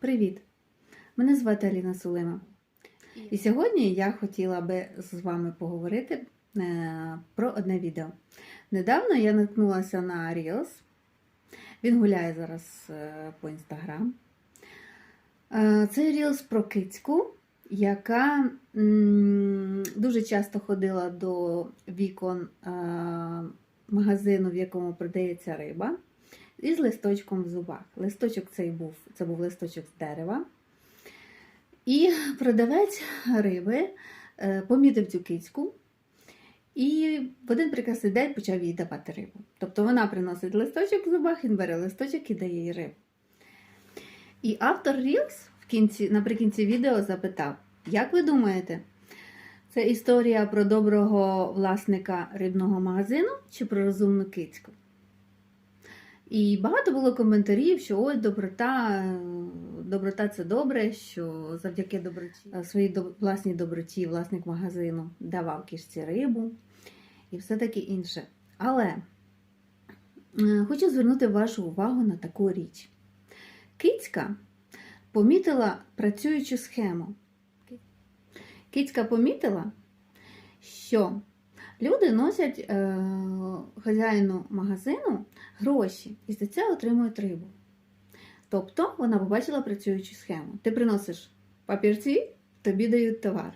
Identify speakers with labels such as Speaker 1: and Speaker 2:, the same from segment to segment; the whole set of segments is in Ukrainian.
Speaker 1: Привіт! Мене звати Аліна Сулима. І сьогодні я хотіла би з вами поговорити е, про одне відео. Недавно я наткнулася на Reels. Він гуляє зараз е, по інстаграм. Е, Це Reels про кицьку, яка дуже часто ходила до вікон магазину, в якому продається риба, із листочком в зубах. Листочок цей був, це був листочок з дерева. І продавець риби е, помітив цю кицьку і в один прекрасний день почав їй давати рибу. Тобто вона приносить листочок в зубах, він бере листочок і дає їй рибу. І автор Reels в кінці, наприкінці відео запитав: Як ви думаєте, це історія про доброго власника рибного магазину чи про розумну кицьку? І багато було коментарів, що ой, доброта, доброта це добре, що завдяки доброті, е, своїй власній доброті власник магазину давав кішці рибу і все таке інше. Але е, хочу звернути вашу увагу на таку річ. Кицька помітила працюючу схему. Кицька помітила, що люди носять е, хазяїну магазину гроші і за це отримують рибу. Тобто вона побачила працюючу схему. Ти приносиш папірці, тобі дають товар.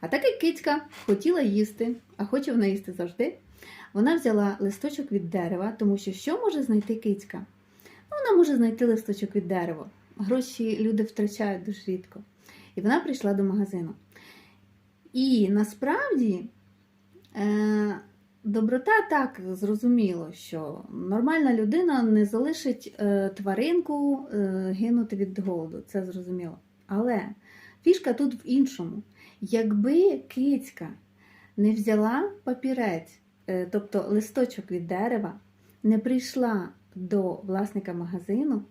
Speaker 1: А так як кицька хотіла їсти, а хоче вона їсти завжди, вона взяла листочок від дерева, тому що що може знайти кицька? Ну, вона може знайти листочок від дерева. Гроші люди втрачають дуже рідко. І вона прийшла до магазину. І насправді доброта так зрозуміло, що нормальна людина не залишить е, тваринку е, гинути від голоду. Це зрозуміло. Але фішка тут в іншому. Якби кицька не взяла папірець, е, тобто листочок від дерева, не прийшла до власника магазину,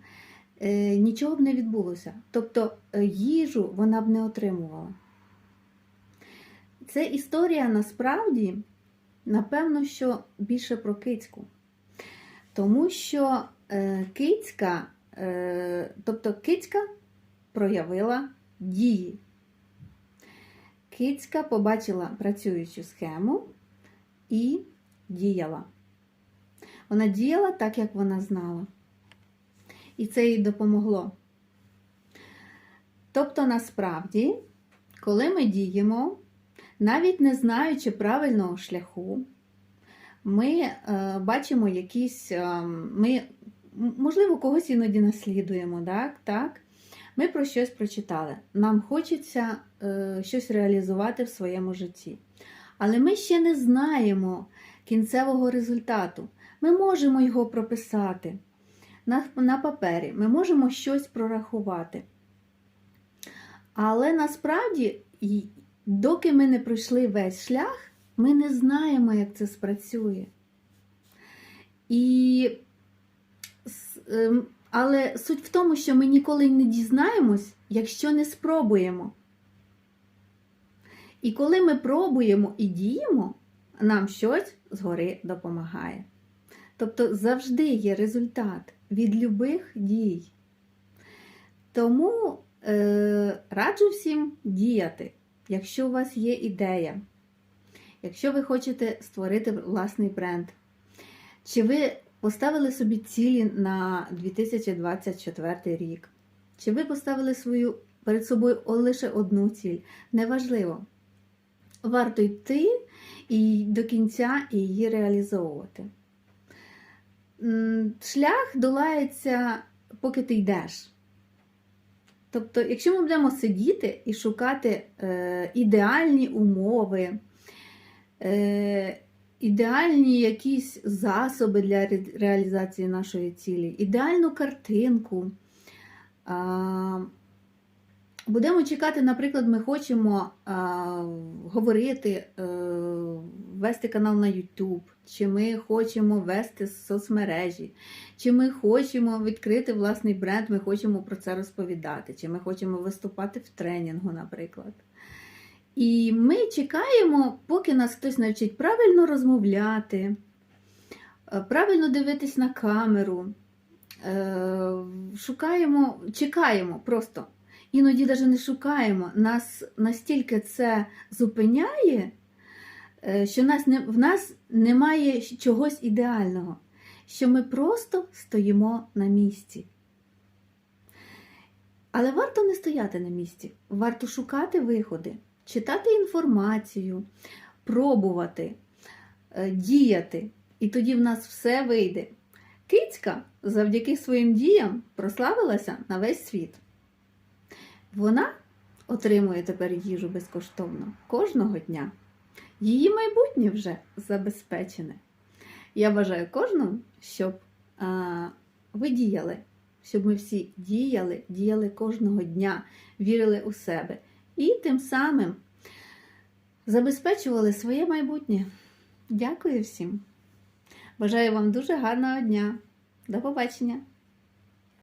Speaker 1: е, нічого б не відбулося. Тобто е, їжу вона б не отримувала. Це історія насправді, напевно, що більше про кицьку. Тому що е, кицька, е, тобто кицька проявила дії. Кицька побачила працюючу схему і діяла. Вона діяла так, як вона знала. І це їй допомогло. Тобто, насправді, коли ми діємо, навіть не знаючи правильного шляху, ми е, бачимо якісь, е, ми, можливо, когось іноді наслідуємо, так? так? Ми про щось прочитали. Нам хочеться е, щось реалізувати в своєму житті. Але ми ще не знаємо кінцевого результату. Ми можемо його прописати на, на папері, ми можемо щось прорахувати. Але насправді, доки ми не пройшли весь шлях, ми не знаємо, як це спрацює. І, ем, але суть в тому, що ми ніколи не дізнаємось, якщо не спробуємо. І коли ми пробуємо і діємо, нам щось згори допомагає. Тобто завжди є результат від любих дій. Тому е, раджу всім діяти, якщо у вас є ідея, якщо ви хочете створити власний бренд, чи ви поставили собі цілі на 2024 рік, чи ви поставили свою перед собою лише одну ціль, неважливо. Варто йти і до кінця її реалізовувати. Шлях долається, поки ти йдеш. Тобто, якщо ми будемо сидіти і шукати е, ідеальні умови, е, ідеальні якісь засоби для ре- реалізації нашої цілі, ідеальну картинку, а, будемо чекати, наприклад, ми хочемо а, говорити, е, вести канал на YouTube, чи ми хочемо вести соцмережі, чи ми хочемо відкрити власний бренд, ми хочемо про це розповідати, чи ми хочемо виступати в тренінгу, наприклад. І ми чекаємо, поки нас хтось навчить правильно розмовляти, е, правильно дивитись на камеру, е, шукаємо, чекаємо просто. Іноді навіть не шукаємо. Нас настільки це зупиняє, е, що нас не, в нас немає чогось ідеального, що ми просто стоїмо на місці. Але варто не стояти на місці, варто шукати виходи, читати інформацію, пробувати, е, діяти, і тоді в нас все вийде. Кицька завдяки своїм діям прославилася на весь світ. Вона отримує тепер їжу безкоштовно кожного дня. Її майбутнє вже забезпечене. Я бажаю кожному, щоб а, ви діяли, щоб ми всі діяли, діяли кожного дня, вірили у себе і тим самим забезпечували своє майбутнє. Дякую всім! Бажаю вам дуже гарного дня. До побачення!